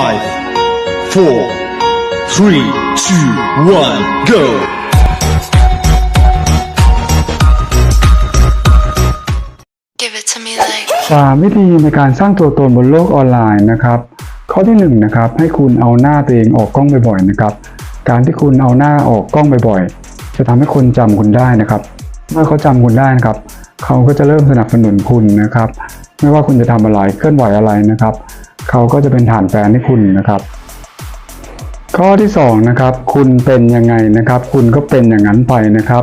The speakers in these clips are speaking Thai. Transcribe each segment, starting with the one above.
Five, four, three, two, one, go! สามวิธีในการสร้างตัวตนบนโลกออนไลน์นะครับ ข้อที่หนึ่งนะครับให้คุณเอาหน้าตัวเองออกกล้องบ่อยๆนะครับ การที่คุณเอาหน้าออกกล้องบ่อยๆ จะทำให้คนจำคุณได้นะครับ เมื่อเขาจำคุณได้นะครับ เขาก็จะเริ่มสนับสนุนคุณนะครับ ไม่ว่าคุณจะทำอะไรเคลื่อนไหวอะไรนะครับ เขาก็จะเป็นฐานแฟนให้คุณนะครับ ข้อที่สองนะครับคุณเป็นยังไงนะครับ คุณก็เป็นอย่างนั้นไปนะครับ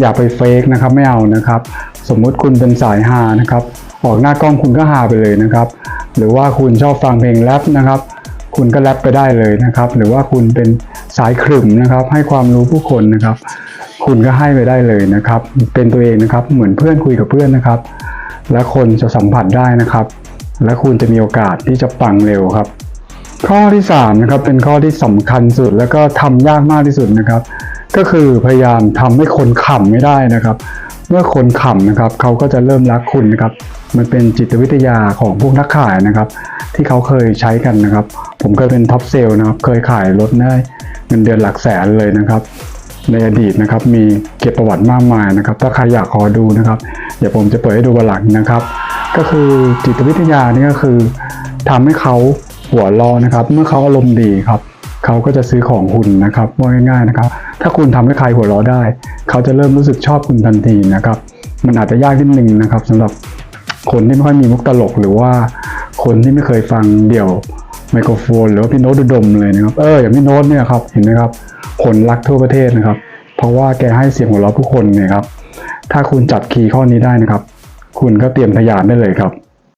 อย่าไปเฟกนะครับไม่เอานะครับ สมมุติคุณเป็นสายฮานะครับออกหน้ากล้องคุณก็ฮาไปเลยนะครับ หรือว่าคุณชอบฟังเพลงแรปนะครับคุณก็แรปไปได้เลยนะครับ หรือว่าคุณเป็นสายขรึมนะครับ ให้ความรู้ผู้คนนะครับ คุณก็ให้ไปได้เลยนะครับ เป็นตัวเองนะครับ เหมือนเพื่อนคุยกับเพื่อนนะครับ และคนจะสัมผัสได้นะครับ และคุณจะมีโอกาสที่จะปังเร็วครับ ข้อที่3นะครับเป็นข้อที่สำคัญสุด แล้วก็ทำยากมากที่สุดนะครับ ก็คือพยายามทำให้คนขำไม่ได้นะครับ เมื่อคนขำนะครับเขาก็จะเริ่มรักคุณนะครับ มันเป็นจิตวิทยาของพวกนักขายนะครับ ที่เขาเคยใช้กันนะครับ ผมเคยเป็นท็อปเซลล์นะครับ เคยขายรถได้เงินเดือนหลักแสนเลยนะครับ ในอดีตนะครับ มีเก็บประวัติมากมายนะครับ ถ้าใครอยากขอดูนะครับ เดี๋ยวผมจะเปิดให้ดูวันหลังนะครับ ก็คือจิตวิทยานี่ก็คือทำให้เขาหัวเรอนะครับ เมื่อเขาอารมณ์ดีครับเขาก็จะซื้อของคุณนะครับว่าง่ายๆนะครับ ถ้าคุณทำให้ใครหัวเราะได้ เขาจะเริ่มรู้สึกชอบคุณทันทีนะครับ มันอาจจะยากนิดนึงนะครับสำหรับคนที่ไม่ค่อยมีมุกตลกหรือว่าคนที่ไม่เคยฟังเดี่ยว ไมโครโฟน หรือว่าพี่โน้ตดุดมเลยนะครับ เอออย่างพี่โน้ตเนี่ยครับเห็นไหมครับคนรักทั่วประเทศนะครับ เพราะว่าแกให้เสียงหัวเราะผู้คนเนี่ยครับ ถ้าคุณจับคีย์ข้อนี้ได้นะครับ คุณก็เตรียมทะยานได้เลยครับ